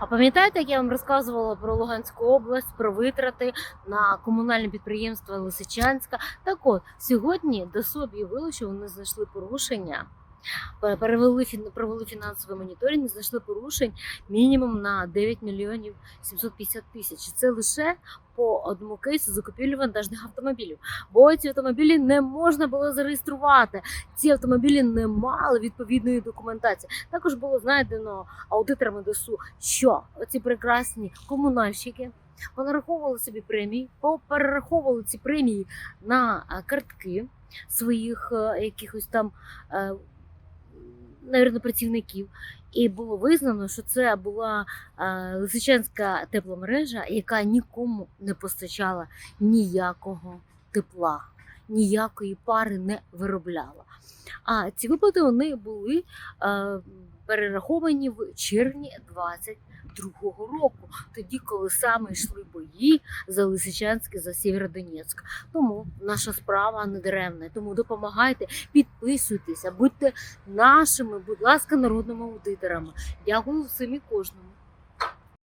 А пам'ятаєте, як я вам розказувала про Луганську область, про витрати на комунальне підприємство Лисичанська? Так от сьогодні до собі вилучив, вони знайшли порушення. Пе- Перевели провели фінансовий моніторинг, знайшли порушень мінімум на 9 мільйонів 750 тисяч. Це лише по одному кейсу закупівлі вантажних автомобілів. Бо ці автомобілі не можна було зареєструвати. Ці автомобілі не мали відповідної документації. Також було знайдено аудиторами ДСУ, що оці прекрасні комунальщики понараховували собі премії, перераховували ці премії на е, картки своїх е, якихось там. Навірно, працівників, і було визнано, що це була е, Лисичанська тепломережа, яка нікому не постачала ніякого тепла, ніякої пари не виробляла. А ці виплати вони були е, перераховані в червні 22-го року, тоді, коли саме йшли бої за Лисичанське, за Сєвєродонецьк. Тому наша справа не даремна. Тому допомагайте, підписуйтеся, будьте нашими, будь ласка, народними аудиторами. Дякую всім і кожному.